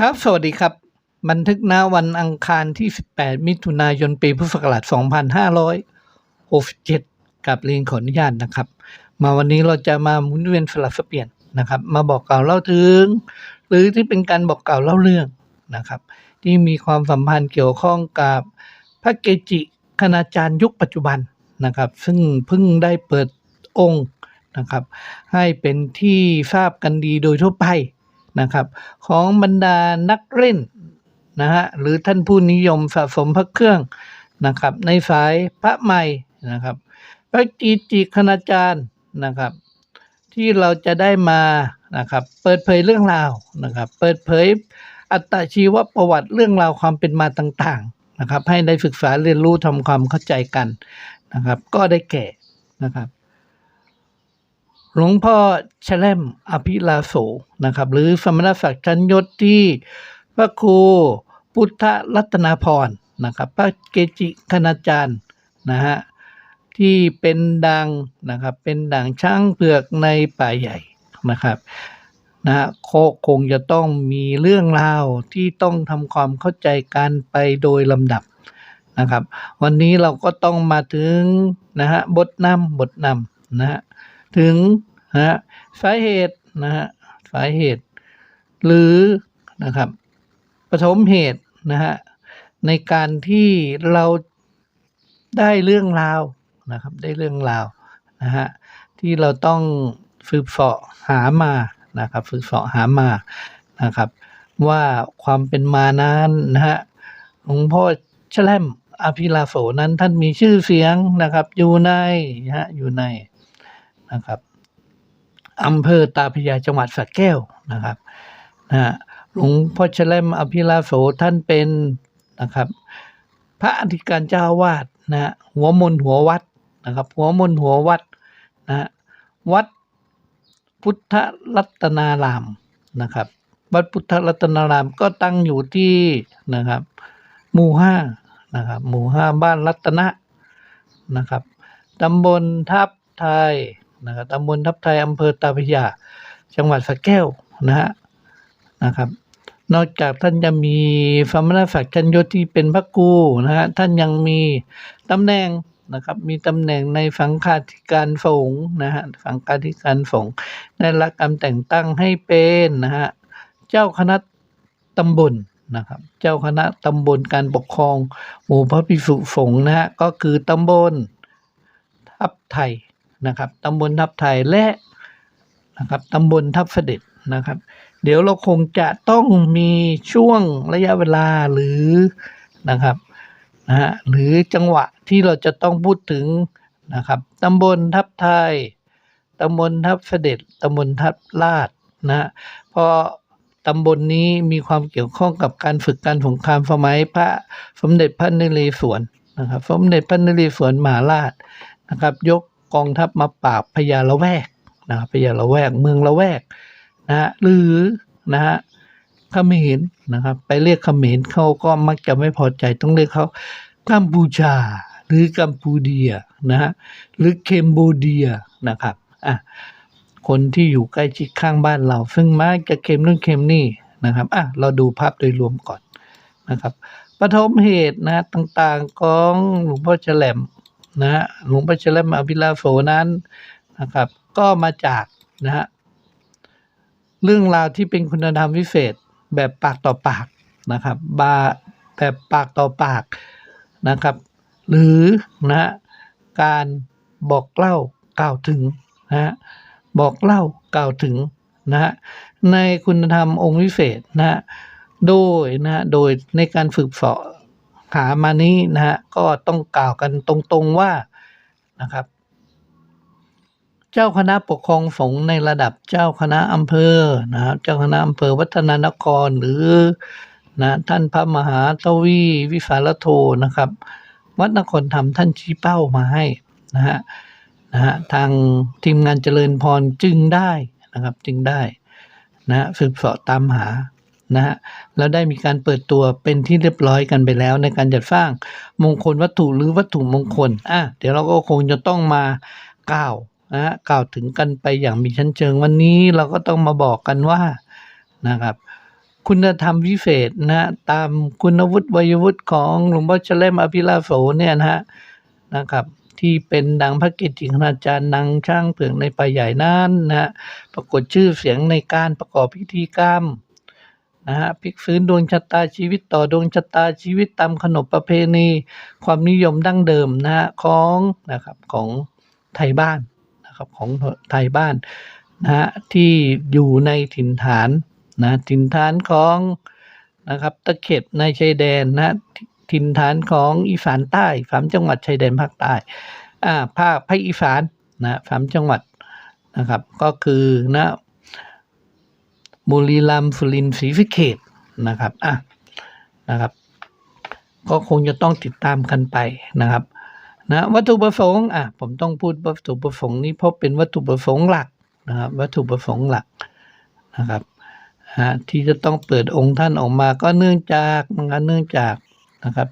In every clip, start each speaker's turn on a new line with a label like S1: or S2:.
S1: ครับ สวัสดีครับ บันทึกหน้าวันอังคารที่ 18 มิถุนายน ปีพุทธศักราช 2567 กับเรียนขออนุญาตนะครับ มาวันนี้เราจะมาหมุนเวียนสลับสเปลี่ยนนะครับ มาบอกกล่าวเล่าถึง หรือที่เป็นการบอกกล่าวเล่าเรื่องนะครับ ที่มีความสัมพันธ์เกี่ยวข้องกับพระเกจิคณาจารย์ยุคปัจจุบันนะครับ ซึ่งเพิ่งได้เปิดองค์นะครับ ให้เป็นที่ทราบกันดีโดยทั่วไป นะครับ ของบรรดานักเล่นนะฮะหรือท่านผู้นิยมสะสมพระเครื่องนะครับ ในสายพระใหม่นะครับพระจีจิคณาจารย์นะครับ ที่เราจะได้มานะครับ เปิดเผยเรื่องราวนะครับ เปิดเผยอัตชีวประวัติเรื่องราวความเป็นมาต่างๆนะครับ ให้ได้ศึกษาเรียนรู้ทำความเข้าใจกันนะครับ ก็ได้แก่นะครับ หลวงพ่อแชลมอภิลาโสนะครับ หรือสมณศักดิ์ชั้นยศที่พระครูพุทธรัตนาพรนะครับพระเกจิคณาจารย์นะฮะที่เป็นดังนะครับเป็นดังช่างเผือกในป่าใหญ่นะครับนะฮะโคคงจะต้องมีเรื่องราวที่ต้องทำความเข้าใจกันไปโดยลำดับนะครับ วันนี้เราก็ต้องมาถึงนะฮะบทนำบทนำนะฮะถึง นะฮะสาเหตุนะฮะสาเหตุ หรือนะครับปฐมเหตุนะฮะในการที่เราได้เรื่องราวนะครับ ได้เรื่องราวนะฮะที่เราต้องฝึกเสาะหามานะครับ ฝึกเสาะหามานะครับ ว่าความเป็นมานั้นนะฮะหลวงพ่อแชล่มอภิลาโสนั้นท่านมีชื่อเสียงนะครับ อยู่ในนะฮะอยู่ในนะครับ อำเภอตาพยาจังหวัดสระแก้วนะครับนะฮะหลวงพ่อเฉลมอภิลาโสท่านเป็นนะครับ พระอธิการเจ้าวาสนะฮะหัวมนหัววัดนะครับ หัวมนหัววัดนะฮะวัดพุทธรัตนารามนะครับ วัดพุทธรัตนารามก็ตั้งอยู่ที่นะครับ หมู่ห้านะครับ หมู่ห้าบ้านรัตนะนะครับตำบลทับไทย นะครับตำบลทับไทยอำเภอตาพระยา จังหวัดสระแก้วนะฮะนะครับ นอกจากท่านจะมีสมณศักดิ์ชันยศที่เป็นพระครูนะฮะท่านยังมีตำแหน่งนะครับมีตำแหน่งในสังฆาธิการสงฆ์นะฮะสังฆาธิการสงฆ์ได้รับการแต่งตั้งให้เป็นนะฮะเจ้าคณะตำบลนะครับ เจ้าคณะตำบลการปกครอง หมู่พระภิกษุสงฆ์นะฮะก็คือตำบลทับไทย นะครับตำบลทับไทยและนะครับตำบลทับเสด็จนะครับ เดี๋ยวเราคงจะต้องมีช่วงระยะเวลาหรือนะครับนะฮะหรือจังหวะที่เราจะต้องพูดถึงนะครับตำบลทับไทยตำบลทับเสด็จตำบลทับลาดนะฮะเพราะตำบลนี้มีความเกี่ยวข้องกับการฝึกการสงครามสมัยพระสมเด็จพระนเรศวรนะครับ สมเด็จพระนเรศวรมหาราชนะครับ ยก กองทัพมาปราบพญาละแวกนะครับพญาละแวกเมืองละแวกนะหรือนะฮะเขมรนะครับ ไปเรียกเขมรเขาก็มักจะไม่พอใจต้องเรียกเขากัมพูชาหรือกัมพูเดียนะฮะหรือเคมโบเดียนะครับอะคนที่อยู่ใกล้ชิดข้างบ้านเรา ซึ่งมักจะเค็มนู่นเค็มนี่นะครับอะเราดูภาพโดยรวมก่อนนะครับปฐมเหตุนะต่างๆของหลวงพ่อแฉลม นะฮะหลวงพ่อเฉลิมอภิลาโสนั้นนะครับ ก็มาจากนะฮะเรื่องราวที่เป็นคุณธรรมวิเศษแบบปากต่อปากนะครับบาแบบปากต่อปากนะครับ หรือนะฮะการบอกเล่ากล่าวถึงนะฮะบอกเล่ากล่าวถึงนะฮะในคุณธรรมองค์วิเศษนะฮะโดยนะฮะโดยในการฝึกฝน หามานี้นะฮะก็ต้องกล่าวกันตรงๆว่านะครับ เจ้าคณะปกครองสงฆ์ในระดับเจ้าคณะอำเภอนะครับเจ้าคณะอำเภอวัฒนานครหรือนะท่านพระมหาทวีวิสารโทนะครับ วัดนครธรรมท่านชี้เป้ามาให้นะฮะนะฮะทางทีมงานเจริญพรจึงได้นะครับจึงได้นะสืบสาะตามหา นะฮะแล้วได้มีการเปิดตัวเป็นที่เรียบร้อยกันไปแล้วในการจัดสร้างมงคลวัตถุหรือวัตถุมงคลอะเดี๋ยวเราก็คงจะต้องมากล่าวนะฮะกล่าวถึงกันไปอย่างมีชั้นเชิงวันนี้เราก็ต้องมาบอกกันว่านะครับคุณธรรมวิเศษนะฮะตามคุณวุฒิวัยวุฒิของหลวงพ่อเฉลิมอภิลาโสเนี่ยนะฮะนะครับที่เป็นดังพระกิตติคณาจารย์นางช่างเผืองในป่าใหญ่นั้นนะฮะปรากฏชื่อเสียงในการประกอบพิธีกรรม นะฮะพลิกฟื้นดวงชะตาชีวิตต่อดวงชะตาชีวิตตามขนบประเพณี ความนิยมดั้งเดิมนะฮะของนะครับของไทยบ้านนะครับของไทยบ้านนะฮะที่อยู่ในถิ่นฐานนะถิ่นฐานของนะครับตะเข็บในชายแดนนะถิ่นฐานของอีสานใต้สามจังหวัดชายแดนภาคใต้อ่าภาคภาคอีสานนะสามจังหวัดนะครับก็คือนะ บุรีรัมย์สุรินทร์ศรีสะเกษนะครับอะนะครับ ก็คงจะต้องติดตามกันไปนะครับนะวัตถุประสงค์อะผมต้องพูดวัตถุประสงค์นี้เพราะเป็นวัตถุประสงค์หลักนะครับวัตถุประสงค์หลักนะครับฮะที่จะต้องเปิดองค์ท่านออกมาก็เนื่องจากมันเนื่องจากนะครับ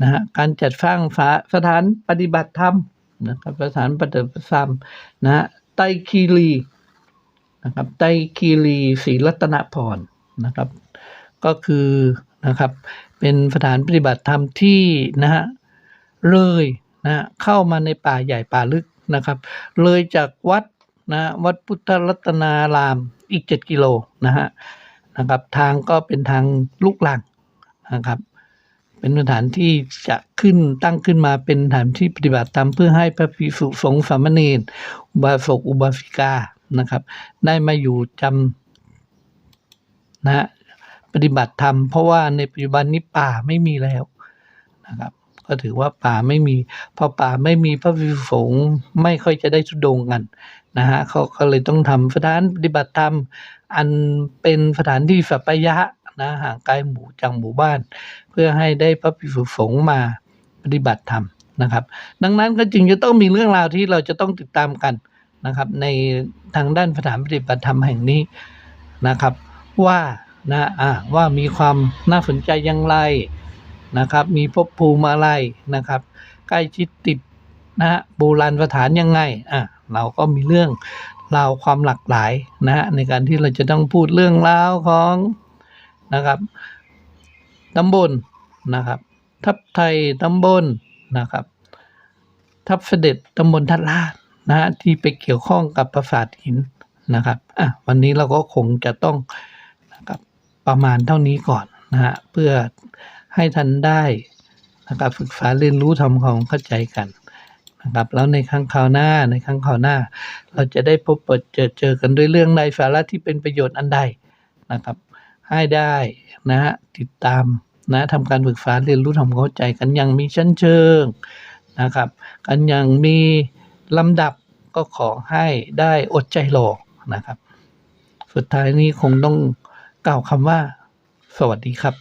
S1: นะฮะการจัดสร้างสาสถานปฏิบัติธรรมนะครับสถานปฏิบัติธรรมนะฮะไตคีรี นะครับไตคีรีศรีรัตนพรนะครับ ก็คือนะครับเป็นสถานปฏิบัติธรรมที่นะฮะเลยนะเข้ามาในป่าใหญ่ป่าลึกนะครับ เลยจากวัดนะวัดพุทธรัตนารามอีก 7 กิโลนะฮะนะครับ ทางก็เป็นทางลูกลังนะครับ เป็นสถานที่จะขึ้นตั้งขึ้นมาเป็นสถานที่ปฏิบัติธรรมเพื่อให้พระภิกษุสงฆ์สามเณรอุบาสกอุบาสิกา นะครับ ได้มาอยู่จำนะฮะปฏิบัติธรรมเพราะว่าในปัจจุบันนี้ป่าไม่มีแล้วนะครับ ก็ถือว่าป่าไม่มีพอป่าไม่มีพระภิกษุสงฆ์ไม่ค่อยจะได้ทุดงกันนะฮะเขาก็เลยต้องทำสถานปฏิบัติธรรมอันเป็นสถานที่สัปยะนะห่างไกลหมู่จากหมู่บ้าน เพื่อให้ได้พระภิกษุสงฆ์มาปฏิบัติธรรมนะครับ ดังนั้นก็จึงจะต้องมีเรื่องราวที่เราจะต้องติดตามกัน นะครับในทางด้านสถานปฏิบัติธรรมแห่งนี้นะครับ ว่านะอ่าว่ามีความน่าสนใจอย่างไรนะครับ มีภพภูมิอะไรนะครับ ใกล้ชิดติดนะฮะโบราณสถานยังไงอะเราก็มีเรื่องราวความหลากหลายนะฮะในการที่เราจะต้องพูดเรื่องราวของนะครับตำบลนะครับ ทับไทยตำบลนะครับ ทับเสด็จตำบลทัดลาด นะฮะที่ไปเกี่ยวข้องกับปราสาทหินนะครับอะวันนี้เราก็คงจะต้องนะครับประมาณเท่านี้ก่อนนะฮะเพื่อให้ท่านได้นะครับศึกษาเรียนรู้ทำความเข้าใจกันนะครับแล้วในครั้งคราวหน้าในครั้งคราวหน้า เราจะได้พบเปิดเจอเจอกันด้วยเรื่องในสาระที่เป็นประโยชน์อันใดนะครับ ให้ได้นะฮะติดตามนะทำการศึกษาเรียนรู้ทำความเข้าใจกันอย่างมีชั้นเชิงนะครับ กันอย่างมี ลำดับก็ขอให้ได้อดใจรอนะครับ สุดท้ายนี้คงต้องกล่าวคำว่า สวัสดีครับ